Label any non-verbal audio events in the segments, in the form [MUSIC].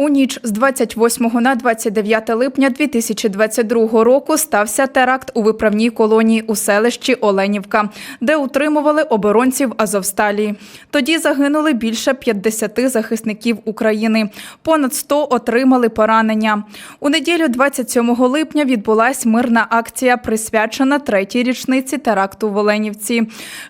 У ніч з 28 на 29 липня 2022 року стався теракт у виправній колонії у селищі Оленівка, де утримували оборонців Азовсталі. Тоді загинули більше 50 захисників України. Понад 100 отримали поранення. У неділю 27 липня відбулась мирна акція, присвячена третій річниці теракту в Оленівці.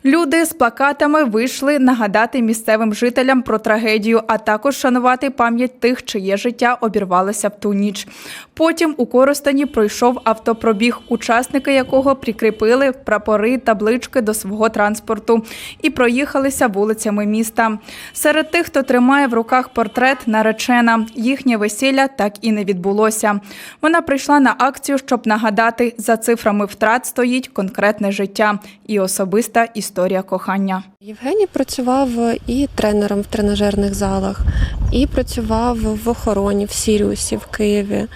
Люди з плакатами вийшли нагадати місцевим жителям про трагедію, а також шанувати пам'ять тих, чиє життя обірвалося в ту ніч. Потім у Коростені пройшов автопробіг, учасники якого прикріпили прапори, таблички до свого транспорту і проїхалися вулицями міста. Серед тих, хто тримає в руках портрет наречена, їхнє весілля так і не відбулося. Вона прийшла на акцію, щоб нагадати, за цифрами втрат стоїть конкретне життя і особиста історія кохання. Євгеній працював і тренером в тренажерних залах, і працював в охороні в Сіріусі в Києві.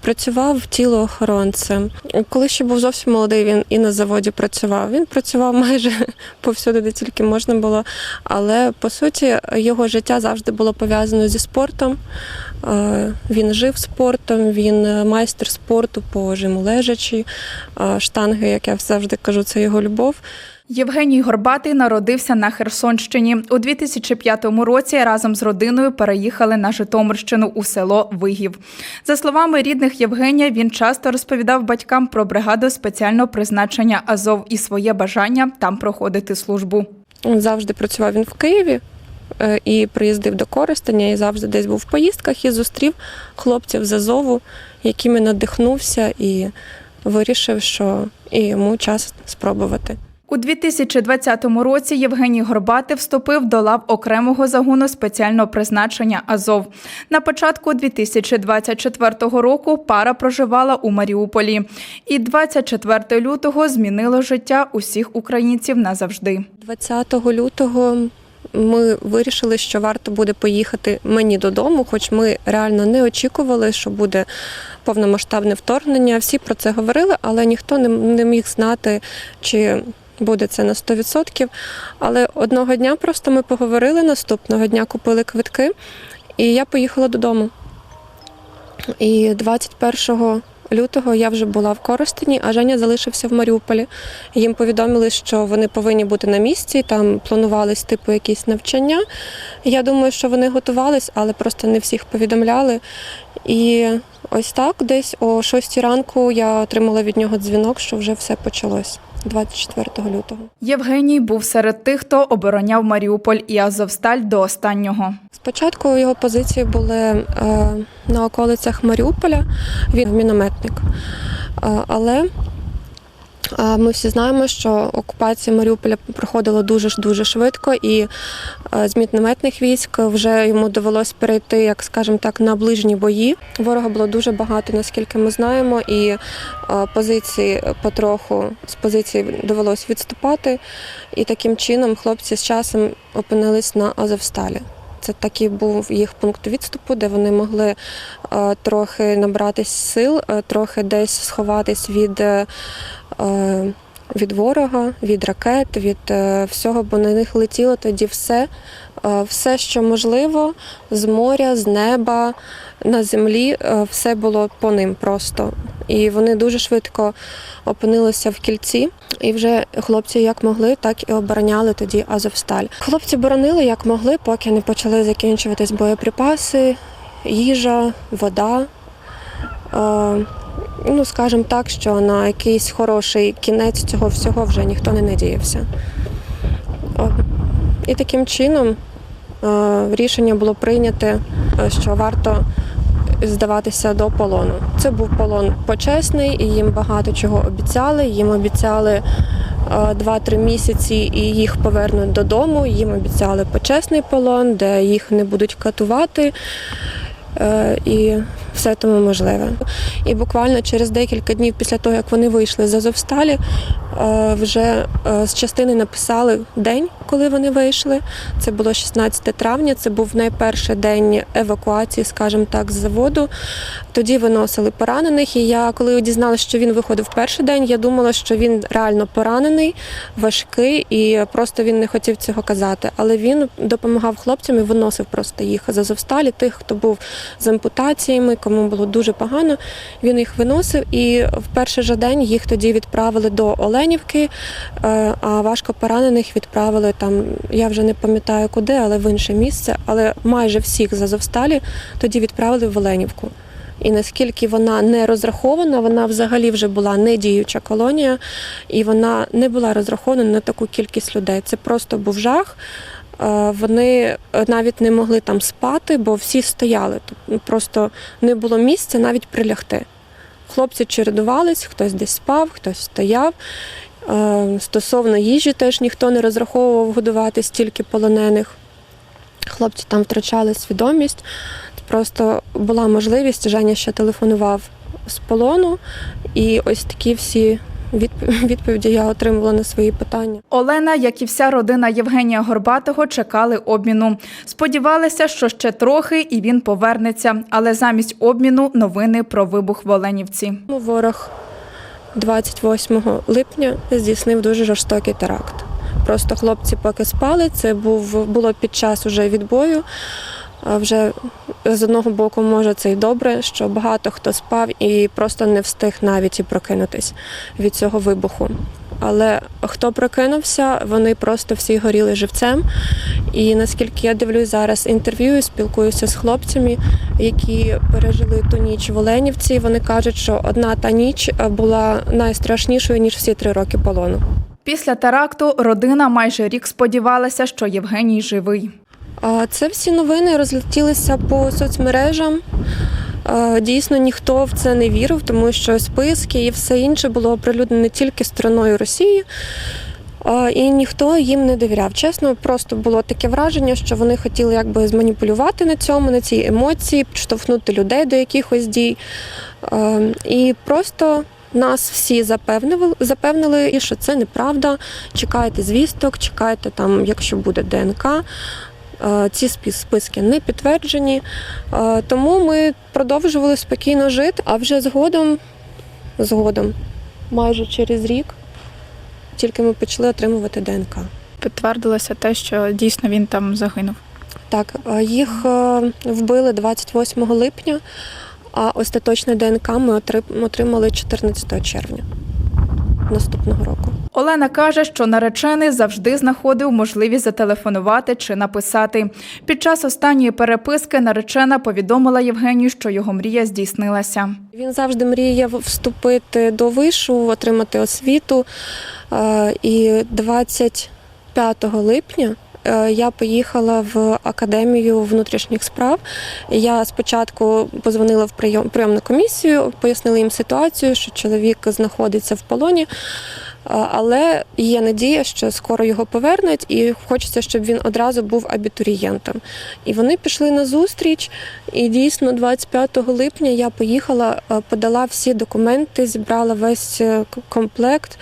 Працював тілоохоронцем. Коли ще був зовсім молодий, він і на заводі працював. Він працював [LAUGHS] майже повсюди, де тільки можна було. Але по суті його життя завжди було пов'язано зі спортом. Е, Він жив спортом, він майстер спорту по жиму лежачі, Е, штанги, як я завжди кажу, це його любов. Євгеній Горбатий народився на Херсонщині. У 2005 році разом з родиною переїхали на Житомирщину у село Вигів. За словами рідних Євгенія, він часто розповідав батькам про бригаду спеціального призначення Азов і своє бажання там проходити службу. Він завжди працював він в Києві е, і приїздив до Коростеня, і завжди десь був в поїздках і зустрів хлопців з Азову, якими надихнувся і вирішив, що і йому час спробувати. У 2020 році Євгеній Горбатий вступив до лав окремого загону спеціального призначення Азов. На початку 2024 року пара проживала у Маріуполі. І 24 лютого змінило життя усіх українців назавжди. 20 лютого ми вирішили, що варто буде поїхати мені додому, хоч ми реально не очікували, що буде повномасштабне вторгнення. Всі про це говорили, але ніхто не міг знати, чи буде це на 100%. Але одного дня просто ми поговорили, наступного дня купили квитки, і я поїхала додому. І 21 лютого я вже була в Коростені, а Женя залишився в Маріуполі. Їм повідомили, що вони повинні бути на місці, там планувались типу якісь навчання. Я думаю, що вони готувались, але просто не всіх повідомляли. І ось так, десь о 6 ранку я отримала від нього дзвінок, що вже все почалось 24 лютого. Євгеній був серед тих, хто обороняв Маріуполь і Азовсталь до останнього. Спочатку його позиції були е, на околицях Маріуполя, він мінометник. Е, але ми всі знаємо, що окупація Маріуполя проходила дуже дуже швидко, і е, з мінометних військ вже йому довелось перейти, як скажемо так, на ближні бої. Ворога було дуже багато, наскільки ми знаємо, і е, позиції потроху з позиції довелось відступати. І таким чином хлопці з часом опинились на Азовсталі. Це такий був їх пункт відступу, де вони могли е, трохи набратись сил, трохи десь сховатись від, від ворога, від ракет, від е, всього, бо на них летіло тоді все, е, все, що можливо, з моря, з неба, на землі, е, все було по ним просто. І вони дуже швидко опинилися в кільці, і вже хлопці як могли, так і обороняли тоді Азовсталь. Хлопці боронили як могли, поки не почали закінчуватись боєприпаси, їжа, вода. Е, ну, скажімо так, що на якийсь хороший кінець цього всього вже ніхто не надіявся. І таким чином е, рішення було прийняте, е, що варто здаватися до полону. Це був полон почесний, і їм багато чого обіцяли. Їм обіцяли е, 2-3 місяці і їх повернуть додому. Їм обіцяли почесний полон, де їх не будуть катувати. Е, І все тому можливе. І буквально через декілька днів після того, як вони вийшли з Азовсталі, е, вже е, з частини написали день, коли вони вийшли. Це було 16 травня. Це був найперший день евакуації, скажімо так, з заводу. Тоді виносили поранених. І я, коли дізналася, що він виходив перший день, я думала, що він реально поранений, важкий, і просто він не хотів цього казати. Але він допомагав хлопцям і виносив просто їх з Азовсталі, тих, хто був з ампутаціями, кому було дуже погано. Він їх виносив, і в перший же день їх тоді відправили до Оленівки, е, а важко поранених відправили там. Я вже не пам'ятаю куди, але в інше місце. Але майже всіх з Азовсталі тоді відправили в Оленівку. І наскільки вона не розрахована, вона взагалі вже була не діюча колонія, і вона не була розрахована на таку кількість людей. Це просто був жах. Е, Вони навіть не могли там спати, бо всі стояли. Тут Просто не було місця навіть прилягти. Хлопці чередувались, хтось десь спав, хтось стояв. Е, Стосовно їжі теж ніхто не розраховував годувати стільки полонених. Хлопці там втрачали свідомість. Просто була можливість, Женя ще телефонував з полону, і ось такі всі відповіді я отримувала на свої питання. Олена, як і вся родина Євгенія Горбатого, чекали обміну. Сподівалися, що ще трохи і він повернеться, але замість обміну новини про вибух в Оленівці. Ворог 28 липня здійснив дуже жорстокий теракт. Просто хлопці поки спали, це був, було під час уже відбою. Вже з одного боку, може, це й добре, що багато хто спав і просто не встиг навіть і прокинутись від цього вибуху. Але хто прокинувся, вони просто всі горіли живцем. І наскільки я дивлюсь зараз інтерв'ю спілкуюся з хлопцями, які пережили ту ніч в Оленівці, вони кажуть, що одна та ніч була найстрашнішою ніж всі три роки полону. Після теракту родина майже рік сподівалася, що Євгеній живий. Це всі новини розлетілися по соцмережам. Дійсно, ніхто в це не вірив, тому що списки і все інше було оприлюднено тільки стороною Росії. І ніхто їм не довіряв. Чесно, просто було таке враження, що вони хотіли якби зманіпулювати на цьому, на цій емоції, підштовхнути людей до якихось дій. І просто нас всі запевнили, запевнили, що це неправда. Чекайте звісток, чекайте там, якщо буде ДНК. Е, Ці списки не підтверджені, Е, тому ми продовжували спокійно жити. А вже згодом, згодом, майже через рік, тільки ми почали отримувати ДНК. Підтвердилося те, що дійсно він там загинув. Так, е, їх вбили 28 липня, а остаточне ДНК ми отри- отримали 14 червня наступного року. Олена каже, що наречений завжди знаходив можливість зателефонувати чи написати. Під час останньої переписки наречена повідомила Євгенію, що його мрія здійснилася. Він завжди мріяв вступити до вишу, отримати освіту. Е, І 25 липня я поїхала в академію внутрішніх справ. Я спочатку позвонила в прийом прийомну комісію, пояснила їм ситуацію, що чоловік знаходиться в полоні. Е, Але є надія, що скоро його повернуть, і хочеться, щоб він одразу був абітурієнтом. І вони пішли на зустріч. І дійсно, 25 липня я поїхала, е, подала всі документи, зібрала весь е, комплект.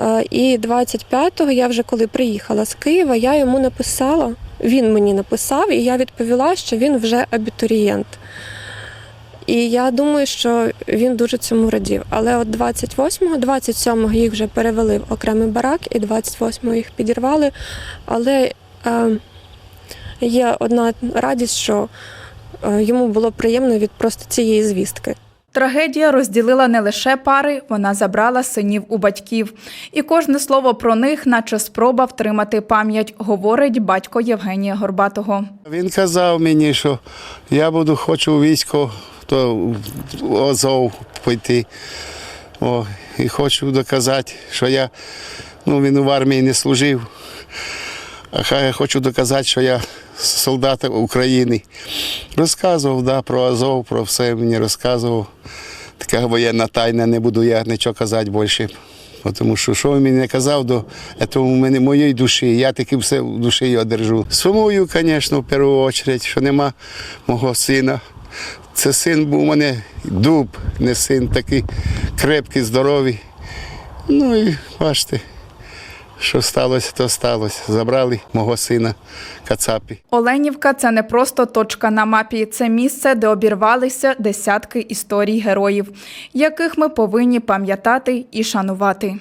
Е, І 25-го я вже коли приїхала з Києва, я йому написала. Він мені написав, і я відповіла, що він вже абітурієнт. І я думаю, що він дуже цьому радів. Але от 28-го, 27-го їх вже перевели в окремий барак, і 28-го їх підірвали. Але е, є одна радість, що е, йому було приємно від просто цієї звістки. Трагедія розділила не лише пари, вона забрала синів у батьків. І кожне слово про них, наче спроба втримати пам'ять, говорить батько Євгенія Горбатого. Він казав мені, що я буду хочу у військо, то Азов пойти. О, і хочу доказати, що я ну, він в армії не служив. А хай я хочу доказати, що я солдат України. Розказував да, про Азов, про все мені розказував. Така воєнна тайна, не буду я нічого казати більше. Тому що що він мені не казав, до у мене моєї душі, я таки все в душі його держу. Сумую, звісно, в першу чергу, що нема мого сина. Це син був у мене дуб, не син такий крепкий, здоровий. Ну і бачите, що сталося, то сталося. Забрали мого сина Кацапі. Оленівка це не просто точка на мапі, це місце, де обірвалися десятки історій героїв, яких ми повинні пам'ятати і шанувати.